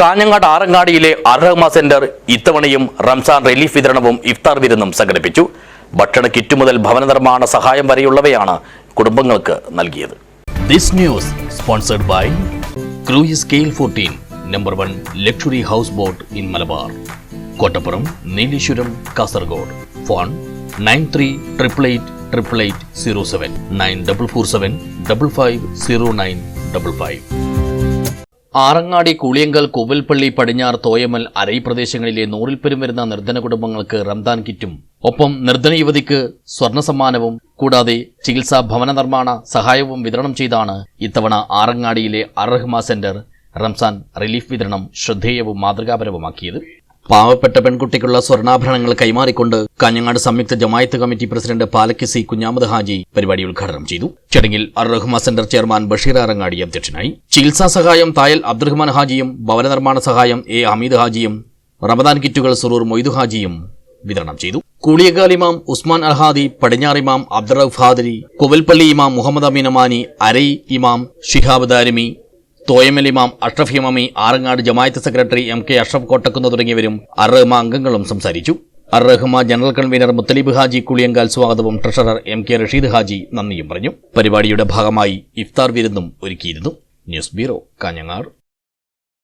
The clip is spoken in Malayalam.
കാഞ്ഞങ്ങാട് ആറങ്ങാടിയിലെ അർഹമ സെന്റർ ഇത്തവണയും റംസാൻ റിലീഫ് വിതരണവും ഇഫ്താർ വിരുന്നും സംഘടിപ്പിച്ചു. ഭക്ഷണ കിറ്റ് മുതൽ ഭവന നിർമ്മാണ സഹായം വരെയുള്ളവയാണ് കുടുംബങ്ങൾക്ക് നൽകിയത്. This news sponsored by cruise scale fourteen number one luxury house boat in Malabar Kottappuram Nileshwaram Kasaragod phone nine three triple eight triple eight zero seven nine double four seven double five zero nine double five Arangadi Kooliyankal Kovilpalli പടിഞ്ഞാർ Thoyammal അരൈ പ്രദേശങ്ങളിലെ നൂറിൽപ്പെരും വരുന്ന നിർധന കുടുംബങ്ങൾക്ക് റംദാൻ കിറ്റും. ഒപ്പം നിർധന യുവതിക്ക് സ്വർണ സമ്മാനവും കൂടാതെ ചികിത്സാ ഭവന നിർമ്മാണ സഹായവും വിതരണം ചെയ്താണ് ഇത്തവണ ആറങ്ങാടിയിലെ അർഹ്മ സെന്റർ റംസാൻ റിലീഫ് വിതരണം ശ്രദ്ധേയവും മാതൃകാപരവുമാക്കിയത്. പാവപ്പെട്ട പെൺകുട്ടിക്കുള്ള സ്വർണാഭരണങ്ങൾ കൈമാറിക്കൊണ്ട് കാഞ്ഞങ്ങാട് സംയുക്ത Jamaat committee president Palakki C Kunhamath Haji പരിപാടി ഉദ്ഘാടനം ചെയ്തു. ചടങ്ങിൽ അർ റഹ്മാൻ സെന്റർ ചെയർമാൻ ബഷീർ അറങ്ങാടി അധ്യക്ഷനായി. ചികിത്സാ സഹായം തായൽ അബ്ദുറഹ്മാൻ ഹാജിയും ഭവന നിർമ്മാണ സഹായം എ ഹമീദ് ഹാജിയും റമദാൻ കിറ്റുകൾ സുറൂർ മൊയ്തു ഹാജിയും വിതരണം ചെയ്തു. കൂളിയകാൽ ഇമാം ഉസ്മാൻ അൽഹാദി പടിഞ്ഞാറിമാം അബ്ദുറഫ് ഹാദരി കുവൽപ്പള്ളി ഇമാം മുഹമ്മദ് അമീൻ അമാനി അരൈ ഇമാം ഷിഹാബ് ദാരിമി തോയമൽ ഇമാം Ashraf Imami Arangad Jamaat secretary M K Ashraf Kottakkunnu തുടങ്ങിയവരും അർഹമ അംഗങ്ങളും സംസാരിച്ചു. അർറഹ്മ ജനറൽ കൺവീനർ മുത്തലിബ് ഹാജി കുളിയങ്കാൽ സ്വാഗതവും treasurer M K Rasheed Haji നന്ദിയും പറഞ്ഞു. പരിപാടിയുടെ ഭാഗമായി ഇഫ്താർ വിരുന്നും ഒരുക്കിയിരുന്നു. News bureau Kanhangad.